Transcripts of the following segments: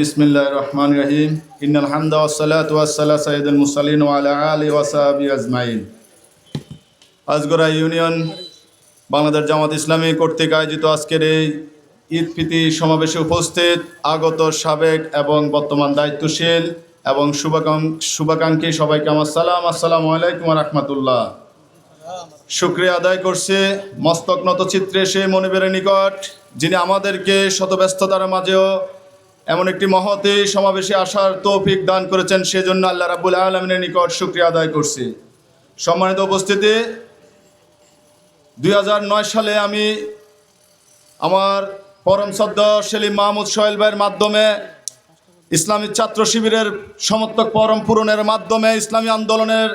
বিসমিল্লাহ রহমান রহিম। আজগরা ইউনিয়ন বাংলাদেশ জামাত ইসলামী কর্তৃক আয়োজিত আজকের এই ঈদ ফিতি সমাবেশে উপস্থিত আগত সাবেক এবং বর্তমান দায়িত্বশীল এবং শুভাকাঙ্ক্ষী সবাইকে আমার সালাম, আসসালাম আলাইকুম রহমতুল্লাহ। শুক্রিয়া আদায় করছে মস্তক নত চিত্রে সেই মনিবের নিকট। যিনি আমাদেরকে শতব্যস্ততার মাঝেও এমন একটি মহতে সমাবেশে আসার তৌফিক দান করেছেন, সেজন্য আল্লাহ রাবুল আলমিনের নিকট শুক্রিয়া আদায় করছি। সম্মানিত উপস্থিতি, দুই হাজার নয় সালে আমি আমার পরম সদ্য সেলিম মাহমুদ সোহেল ভাইয়ের মাধ্যমে ইসলামী ছাত্র শিবিরের সমর্থক পরম পূরণের মাধ্যমে ইসলামী আন্দোলনের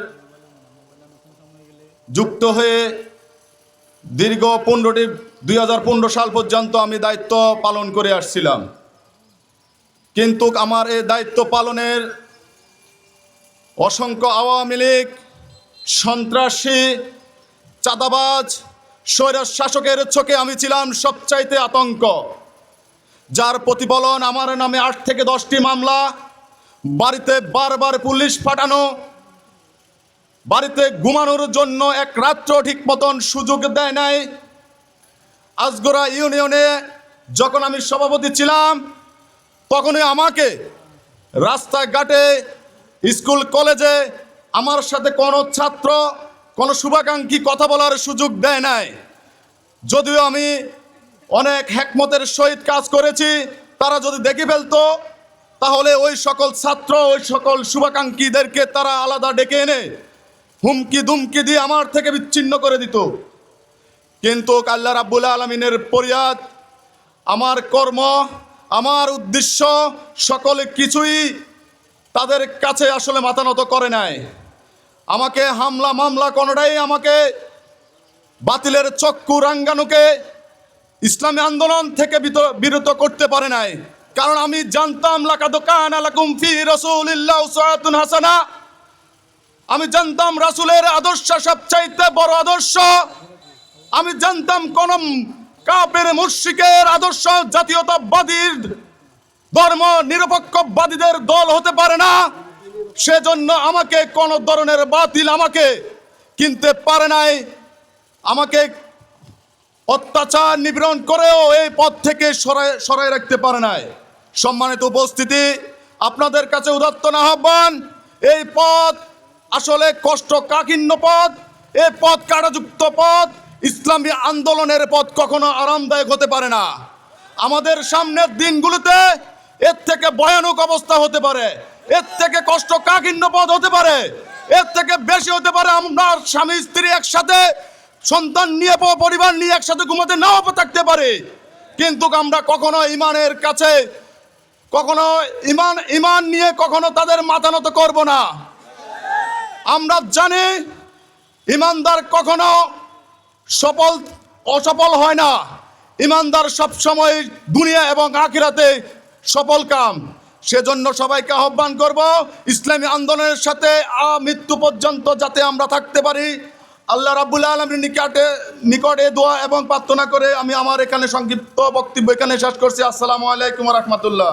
যুক্ত হয়ে দীর্ঘ পনেরোটি, দুই হাজার পনেরো সাল পর্যন্ত আমি দায়িত্ব পালন করে আসছিলাম। কিন্তু আমার এই দায়িত্ব পালনের অসংখ্য আওয়ামী লীগ, সন্ত্রাসী, চাঁদাবাজ স্বৈরাজ শাসকের চোখে আমি ছিলাম সবচাইতে আতঙ্ক, যার প্রতিফলন আমার নামে আট থেকে দশটি মামলা, বাড়িতে বারবার পুলিশ পাঠানো বাড়িতে ঘুমানোর জন্য এক রাত্র ঠিক মতন সুযোগ দেয় নাই। আজগোড়া ইউনিয়নে যখন আমি সভাপতি ছিলাম, তখনই আমাকে রাস্তাঘাটে, স্কুল, কলেজে আমার সাথে কোনো ছাত্র, কোনো শুভাকাঙ্ক্ষী কথা বলার সুযোগ দেয় নাই। যদিও আমি অনেক হ্যাকমতের সহিত কাজ করেছি, তারা যদি দেখে ফেলতো, তাহলে ওই সকল ছাত্র, ওই সকল শুভাকাঙ্ক্ষীদেরকে তারা আলাদা ডেকে এনে হুমকি দুমকি দিয়ে আমার থেকে বিচ্ছিন্ন করে দিত। কিন্তু আল্লাহ রাব্বুল আলমিনের পরিয়াদ আমার কর্ম, আমার উদ্দেশ্য সকলে কিছুই তাদের কাছে আসলে মাথা নত করে নাই। আমাকে হামলা মামলা কোনোটাই আমাকে বাতিলের চক্ষু রাঙ্গানুকে ইসলামী আন্দোলন থেকে বিরত করতে পারে নাই। কারণ আমি জানতাম, লাকাদ কান আলাকুম ফি রাসূলিল্লাহ হাসানা আমি জানতাম রাসূলের আদর্শ সবচাইতে বড় আদর্শ। আমি জানতাম কোন কাপের মুশরিকের আদর্শ জাতীয়তাবাদীর, ধর্ম নিরপেক্ষবাদীদের দল হতে পারে না। সেজন্য আমাকে কোন ধরনের বাতিল আমাকে কিনতে পারে নাই। আমাকে অত্যাচার নিপীড়ন করেও এই পথ থেকে সরাই সরাই রাখতে পারে নাই। সম্মানিত উপস্থিতি, আপনাদের কাছে উদাত্ত আহ্বান, এই পথ আসলে কষ্ট কাঠিন্য পথ এই পথ কাটাযুক্ত পথ, ইসলামী আন্দোলনের পথ কখনো আরামদায়ক হতে পারে না। আমাদের সামনের দিনগুলোতে এর থেকে ভয়ানক অবস্থা হতে পারে, এর থেকে কষ্ট কাঠিন্য পথ হতে পারে, এর থেকে বেশি হতে পারে আমরা স্বামী, স্ত্রী একসাথে, সন্তান নিয়ে পরিবার নিয়ে একসাথে ঘুমাতে নাও থাকতে পারে। কিন্তু আমরা কখনো ইমানের কাছে, কখনো ইমান ইমান নিয়ে কখনো তাদের মাথা নত করব না। আমরা জানি, ইমানদার কখনো সফল, অসফল হয় না। ইমানদার সব সময় দুনিয়া এবং আখিরাতে সফল কাম। সেজন্য সবাইকে আহ্বান করব, ইসলামী আন্দোলনের সাথে মৃত্যু পর্যন্ত যাতে আমরা থাকতে পারি। আল্লাহ রাব্বুল আলমীর নিকটে নিকটে দোয়া এবং প্রার্থনা করে আমি আমার এখানে সংক্ষিপ্ত বক্তব্য এখানে শেষ করছি। আসসালামু আলাইকুম রহমতুল্লাহ।